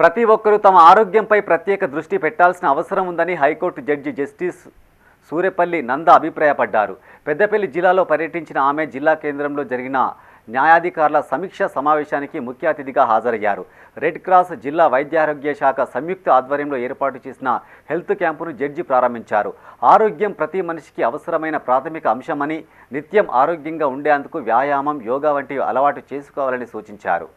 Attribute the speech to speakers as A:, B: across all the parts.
A: ప్రతి ఒక్కరూ తమ ఆరోగ్యంపై ప్రత్యేక దృష్టి పెట్టాల్సిన అవసరం ఉందని high court judge justice Suryapalli Nanda అభిప్రాయపడ్డారు. పెద్దపల్లి జిల్లాలో పర్యటించిన ఆమె జిల్లా కేంద్రంలో జరిగిన న్యాయాధికారుల సమీక్ష సమావేశానికి ముఖ్య అతిథిగా హాజరయ్యారు. రెడ్ క్రాస్ జిల్లా వైద్యారోగ్య శాఖ సంయుక్త ఆధ్వర్యంలో ఏర్పాటు చేసిన హెల్త్ క్యాంపును జడ్జి ప్రారంభించారు. ఆరోగ్యం ప్రతి మనిషికి అవసరమైన ప్రాథమిక అంశమని నిత్యం ఆరోగ్యంగా ఉండేందుకు వ్యాయామం యోగా వంటివి అలవాటు చేసుకోవాలని సూచించారు.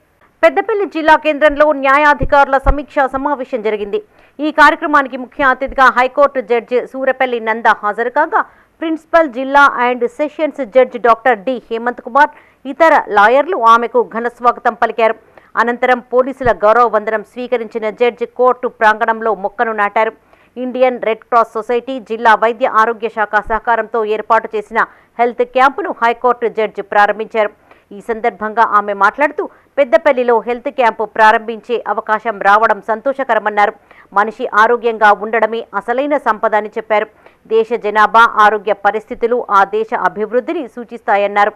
B: పెద్దపల్లి జిల్లా కేంద్రంలో న్యాయాధికారుల సమీక్షా సమావేశం జరిగింది. ఈ కార్యక్రమానికి ముఖ్య అతిథిగా హైకోర్టు జడ్జి సూరపల్లి నంద హాజరు కాగా ప్రిన్సిపల్ జిల్లా and sessions judge doctor D Hemanth Kumar ఇతర లాయర్లు ఆమెకు ఘన స్వాగతం పలికారు. అనంతరం పోలీసుల గౌరవ వందనం స్వీకరించిన జడ్జి కోర్టు ప్రాంగణంలో మొక్కను నాటారు. ఇండియన్ రెడ్ క్రాస్ సొసైటీ జిల్లా వైద్య ఆరోగ్య శాఖ సహకారంతో ఏర్పాటు చేసిన హెల్త్ క్యాంపును హైకోర్టు జడ్జి ప్రారంభించారు. ఈ సందర్భంగా ఆమె మాట్లాడుతూ పెద్దపల్లిలో హెల్త్ క్యాంపు ప్రారంభించే అవకాశం రావడం సంతోషకరమన్నారు. మనిషి ఆరోగ్యంగా ఉండడమే అసలైన సంపద అని చెప్పారు. దేశ జనాభా ఆరోగ్య పరిస్థితులు ఆ దేశ అభివృద్ధిని సూచిస్తాయన్నారు.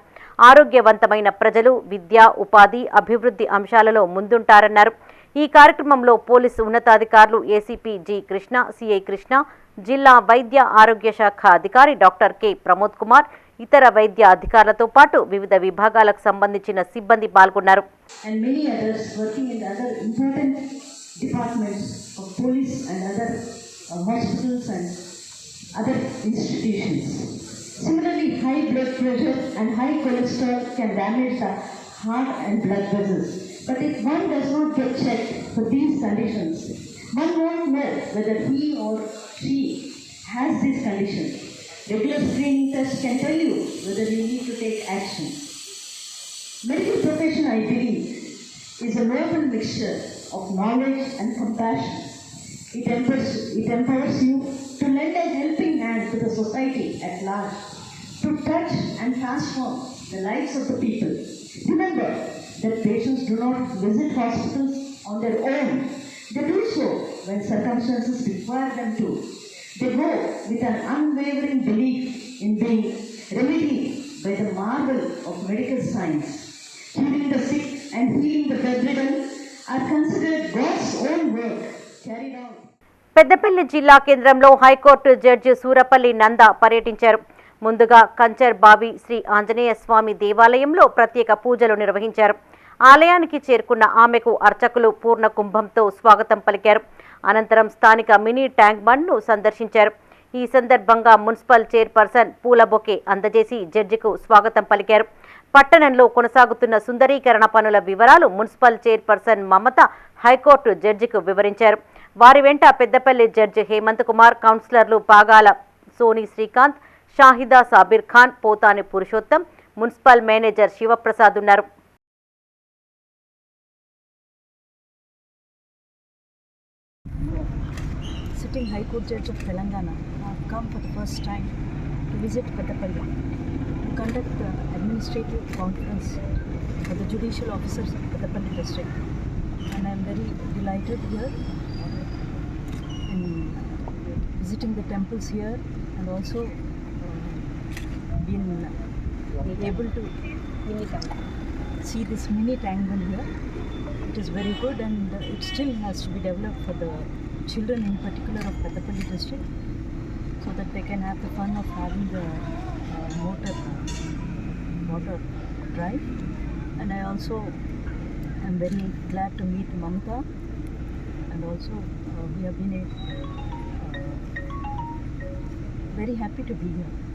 B: ఆరోగ్యవంతమైన ప్రజలు విద్య ఉపాధి అభివృద్ధి అంశాలలో ముందుంటారన్నారు. ఈ కార్యక్రమంలో పోలీసు ఉన్నతాధికారులు ACP G Krishna CI Krishna జిల్లా వైద్య ఆరోగ్య శాఖ అధికారి డాక్టర్ కె. ప్రమోద్ కుమార్ ఇతర వైద్య అధికారులతో పాటు వివిధ విభాగాలకు సంబంధించిన సిబ్బంది పాల్గొన్నారు.
C: Similarly, high blood pressure and high cholesterol can damage the heart and blood vessels. But if one does not get checked for these conditions, one won't know whether he or she has these conditions. Regular screening tests can tell you whether you need to take action. Medical profession, I believe, is a noble mixture of knowledge and compassion. It empowers, it empowers you to lend a helping hand to the society at large, to touch and transform the lives of the people. Remember that patients do not visit hospitals on their own. They do so when circumstances require them to. They go with an unwavering belief in being remedied by the marvel of medical science. Curing the sick and healing the bedridden are considered God's own work carried out.
B: Peddapalli జిల్లా కేంద్రంలో high court judge Surapalli నంద పర్యటించారు ముందుగా కంచర్ బావి శ్రీ ఆంజనేయ స్వామి దేవాలయంలో ప్రత్యేక పూజలు నిర్వహించారు ఆలయానికి చేరుకున్న ఆమెకు అర్చకులు పూర్ణ కుంభంతో స్వాగతం పలికారు అనంతరం స్థానిక మినీ ట్యాంక్ బండ్ను సందర్శించారు. ఈ సందర్భంగా మున్సిపల్ చైర్పర్సన్ పూల బొకే అందజేసి జడ్జికు స్వాగతం పలికారు. పట్టణంలో కొనసాగుతున్న సుందరీకరణ పనుల వివరాలు municipal chairperson Mamata high court జడ్జికు వివరించారు. వారి వెంట పెద్దపల్లి జడ్జి హేమంత్ కుమార్ కౌన్సిలర్లు పాగాల సోని శ్రీకాంత్ షాహిదా సాబిర్ ఖాన్ పోతాని పురుషోత్తం మున్సిపల్ మేనేజర్ శివప్రసాద్ ఉన్నారు.
D: High Court Judge of Telangana, have come for the first time to visit Pettapalli to conduct the administrative conference for the judicial officers of Pettapalli district. And I am very delighted here in visiting the temples here and also uh, been able to see this mini tangle here. It is very good and it still has to be developed for the children in particular of Pettapalli district so that they can have the fun of having the uh, motor water drive and I also am very glad to meet Mamta and also uh, we have been a, uh, very happy to be here.